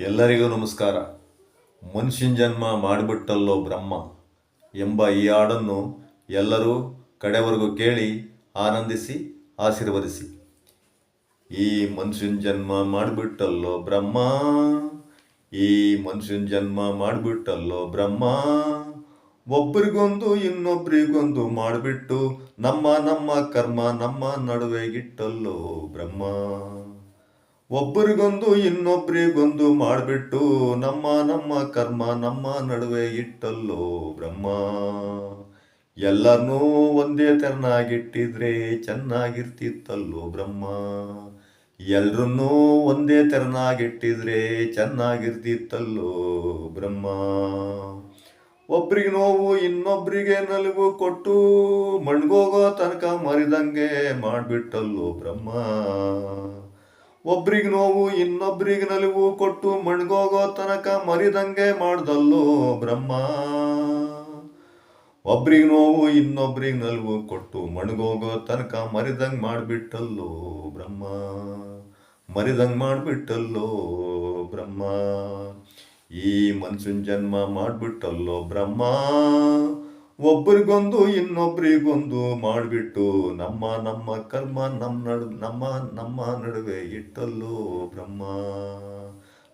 ಎಲ್ಲರಿಗೂ ನಮಸ್ಕಾರ. ಮನುಷ್ಯನ ಜನ್ಮ ಮಾಡಿಬಿಟ್ಟಲ್ಲೋ ಬ್ರಹ್ಮ ಎಂಬ ಈ ಹಾಡನ್ನು ಎಲ್ಲರೂ ಕಡೆವರೆಗೂ ಕೇಳಿ ಆನಂದಿಸಿ, ಆಶೀರ್ವದಿಸಿ. ಈ ಮನುಷ್ಯನ ಜನ್ಮ ಮಾಡಿಬಿಟ್ಟಲ್ಲೋ ಬ್ರಹ್ಮ, ಈ ಮನುಷ್ಯನ ಜನ್ಮ ಮಾಡಿಬಿಟ್ಟಲ್ಲೋ ಬ್ರಹ್ಮ, ಒಬ್ಬರಿಗೊಂದು ಇನ್ನೊಬ್ರಿಗೊಂದು ಮಾಡಿಬಿಟ್ಟು ನಮ್ಮ ನಮ್ಮ ಕರ್ಮ ನಮ್ಮ ನಡುವೆಗಿಟ್ಟಲ್ಲೋ ಬ್ರಹ್ಮ. ಒಬ್ಬರಿಗೊಂದು, ಇನ್ನೊಬ್ರಿಗೊಂದು ಮಾಡಿಬಿಟ್ಟು ನಮ್ಮ ನಮ್ಮ ಕರ್ಮ, ನಮ್ಮ ನಡುವೆ ಇಟ್ಟಲ್ಲೋ ಬ್ರಹ್ಮ. ಎಲ್ಲರನ್ನೂ ಒಂದೇ ತೆರನಾಗಿಟ್ಟಿದ್ರೆ ಚೆನ್ನಾಗಿರ್ತಿತ್ತಲ್ಲೋ ಬ್ರಹ್ಮ. ಎಲ್ರನ್ನೂ ಒಂದೇ ತೆರನಾಗಿಟ್ಟಿದ್ರೆ ಚೆನ್ನಾಗಿರ್ತಿತ್ತಲ್ಲೋ ಬ್ರಹ್ಮ. ಒಬ್ರಿಗೆ ನೋವು, ಇನ್ನೊಬ್ರಿಗೆ ನಲಿವು ಕೊಟ್ಟು ಮಣ್ಗೋಗೋ ತನಕ ಮರಿದಂಗೆ ಮಾಡಿಬಿಟ್ಟಲ್ಲೋ ಬ್ರಹ್ಮ. ಒಬ್ರಿಗೆ ನೋವು, ಇನ್ನೊಬ್ರಿಗೆ ನಲಿವು, ಕೊಟ್ಟು ಮಣ್ಗೋಗೋ ತನಕ ಮರಿದಂಗೆ ಮಾಡ್ದಲ್ಲೋ ಬ್ರಹ್ಮ. ಒಬ್ರಿಗೆ ನೋವು, ಇನ್ನೊಬ್ರಿಗೆ ನಲಿವು, ಕೊಟ್ಟು ಮಣ್ಗೋಗೋ ತನಕ ಮರಿದಂಗೆ ಮಾಡಿಬಿಟ್ಟಲ್ಲೋ ಬ್ರಹ್ಮ. ಮರಿದಂಗೆ ಮಾಡಿಬಿಟ್ಟಲ್ಲೋ ಬ್ರಹ್ಮ. ಈ ಮನ್ಸಿನ ಜನ್ಮ ಮಾಡಿಬಿಟ್ಟಲ್ಲೋ ಬ್ರಹ್ಮ. ಒಬ್ರಿಗೊಂದು ಇನ್ನೊಬ್ರಿಗೊಂದು ಮಾಡಿಬಿಟ್ಟು ನಮ್ಮ ನಮ್ಮ ಕರ್ಮ ನಮ್ಮ ನಡು, ನಮ್ಮ ನಮ್ಮ ನಡುವೆ ಇಟ್ಟಲ್ಲೋ ಬ್ರಹ್ಮ.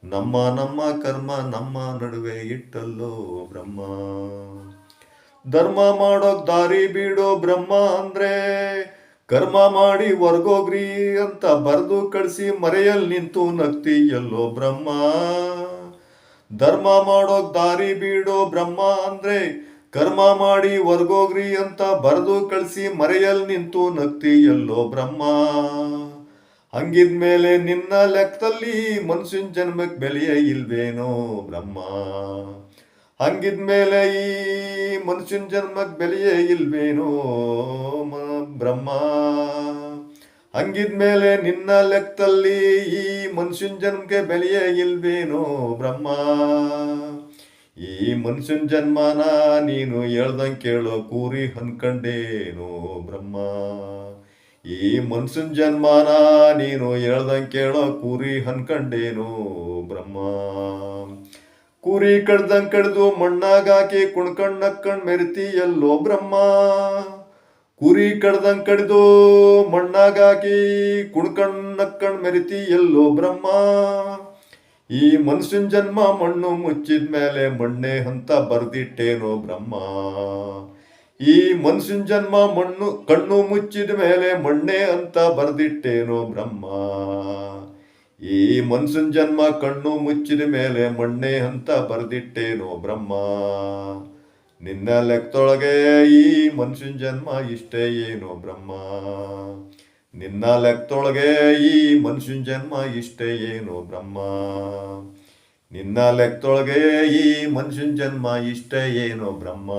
ನಮ್ಮ ನಮ್ಮ ಕರ್ಮ ನಮ್ಮ ನಡುವೆ ಇಟ್ಟಲ್ಲೋ ಬ್ರಹ್ಮ. ಧರ್ಮ ಮಾಡೋಕ್ ದಾರಿ ಬೀಡೋ ಬ್ರಹ್ಮ ಅಂದ್ರೆ ಕರ್ಮ ಮಾಡಿ ವರ್ಗೋಗ್ರಿ ಅಂತ ಬರೆದು ಕಳಿಸಿ ಮರೆಯಲ್ಲಿ ನಿಂತು ನಗ್ತೀಯಲ್ಲೋ ಬ್ರಹ್ಮ. ಧರ್ಮ ಮಾಡೋಕ್ ದಾರಿ ಬಿಡೋ ಬ್ರಹ್ಮ ಅಂದ್ರೆ ಕರ್ಮ ಮಾಡಿ ವರ್ಗೋಗ್ರಿ ಅಂತ ಬರೆದು ಕಳಿಸಿ ಮರೆಯಲ್ ನಿಂತು ನಗ್ತೀಯಲ್ಲೋ ಬ್ರಹ್ಮ. ಹಂಗಿದ್ಮೇಲೆ ನಿನ್ನ ಲೆಕ್ಕದಲ್ಲಿ ಮನುಷ್ಯನ ಜನ್ಮಕ್ಕೆ ಬೆಲೆಯೇ ಇಲ್ವೇನೋ ಬ್ರಹ್ಮ. ಹಂಗಿದ್ಮೇಲೆ ಈ ಮನುಷ್ಯನ ಜನ್ಮಕ್ಕೆ ಬೆಲೆಯೇ ಇಲ್ವೇನೋ ಬ್ರಹ್ಮ. ಹಂಗಿದ್ಮೇಲೆ ನಿನ್ನ ಲೆಕ್ಕದಲ್ಲಿ ಈ ಮನುಷ್ಯನ ಜನ್ಮಕ್ಕೆ ಬೆಲೆಯೇ ಇಲ್ವೇನೋ ಬ್ರಹ್ಮ. ಈ ಮನುಷ್ಯನ ಜನ್ಮನ ನೀನು ಹೇಳ್ದಂಗೆ ಕೇಳೋ, ಕೂರಿ ಅನ್ಕಂಡೇನೋ ಬ್ರಹ್ಮ? ಈ ಮನುಷ್ಯನ ಜನ್ಮನ ನೀನು ಹೇಳ್ದಂಗೆ ಕೇಳೋ, ಕೂರಿ ಅನ್ಕಂಡೇನೋ ಬ್ರಹ್ಮ? ಕುರಿ ಕಡ್ದಂಗೆ ಕಡ್ದು ಮಣ್ಣಾಗಾಕಿ ಕುಣ್ಕಣ್ಣ ಮೆರಿತಿ ಎಲ್ಲೋ ಬ್ರಹ್ಮ? ಕುರಿ ಕಡ್ದಂಗೆ ಕಡಿದು ಮಣ್ಣಾಗಾಕಿ ಕುಣ್ಕಣ್ ನಕ್ಕಣ್ ಮೆರಿತಿ ಎಲ್ಲೋ ಬ್ರಹ್ಮ? ಈ ಮನುಷ್ಯನ ಜನ್ಮ ಮಣ್ಣು ಮುಚ್ಚಿದ ಮೇಲೆ ಮಣ್ಣೆ ಅಂತ ಬರ್ದಿಟ್ಟೇನೋ ಬ್ರಹ್ಮ. ಈ ಮನುಷ್ಯನ ಜನ್ಮ ಮಣ್ಣು, ಕಣ್ಣು ಮುಚ್ಚಿದ ಮೇಲೆ ಮಣ್ಣೆ ಅಂತ ಬರ್ದಿಟ್ಟೇನೋ ಬ್ರಹ್ಮ. ಈ ಮನುಷ್ಯನ ಜನ್ಮ, ಕಣ್ಣು ಮುಚ್ಚಿದ ಮೇಲೆ ಮಣ್ಣೆ ಅಂತ ಬರ್ದಿಟ್ಟೇನೋ ಬ್ರಹ್ಮ. ನಿನ್ನ ಲೆಕ್ಕದೊಳಗೆ ಈ ಮನುಷ್ಯನ ಜನ್ಮ ಇಷ್ಟೇ ಏನೋ ಬ್ರಹ್ಮ. ನಿನ್ನ ಲೆಕ್ಕದೊಳಗೆ ಈ ಮನುಷ್ಯನ ಜನ್ಮ ಇಷ್ಟೇ ಏನು ಬ್ರಹ್ಮ? ನಿನ್ನ ಲೆಕ್ಕದೊಳಗೆ ಈ ಮನುಷ್ಯನ ಜನ್ಮ ಇಷ್ಟೇ ಏನು ಬ್ರಹ್ಮ?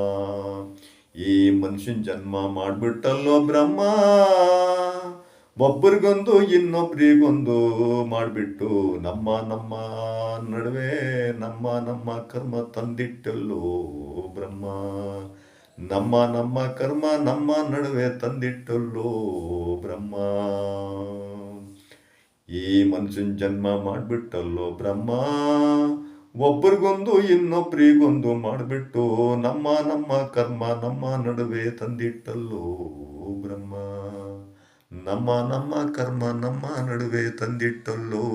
ಈ ಮನುಷ್ಯನ ಜನ್ಮ ಮಾಡ್ಬಿಟ್ಟಲ್ಲೋ ಬ್ರಹ್ಮ? ಒಬ್ಬರಿಗೊಂದು, ಇನ್ನೊಬ್ರಿಗೊಂದು ಮಾಡಿಬಿಟ್ಟು ನಮ್ಮ ನಮ್ಮ ನಡುವೆ ನಮ್ಮ ನಮ್ಮ ಕರ್ಮ ತಂದಿಟ್ಟಲ್ಲೋ ಬ್ರಹ್ಮ? ನಮ್ಮ ನಮ್ಮ ಕರ್ಮ ನಮ್ಮ ನಡುವೆ ತಂದಿಟ್ಟಲ್ಲೋ ಬ್ರಹ್ಮ. ಈ ಮನುಷ್ಯನ ಜನ್ಮ ಮಾಡಿಬಿಟ್ಟಲ್ಲೋ ಬ್ರಹ್ಮ. ಒಬ್ರಿಗೊಂದು ಇನ್ನೊಬ್ರಿಗೊಂದು ಮಾಡಿಬಿಟ್ಟು ನಮ್ಮ ನಮ್ಮ ಕರ್ಮ ನಮ್ಮ ನಡುವೆ ತಂದಿಟ್ಟಲ್ಲೋ ಬ್ರಹ್ಮ. ನಮ್ಮ ನಮ್ಮ ಕರ್ಮ ನಮ್ಮ ನಡುವೆ ತಂದಿಟ್ಟಲ್ಲೋ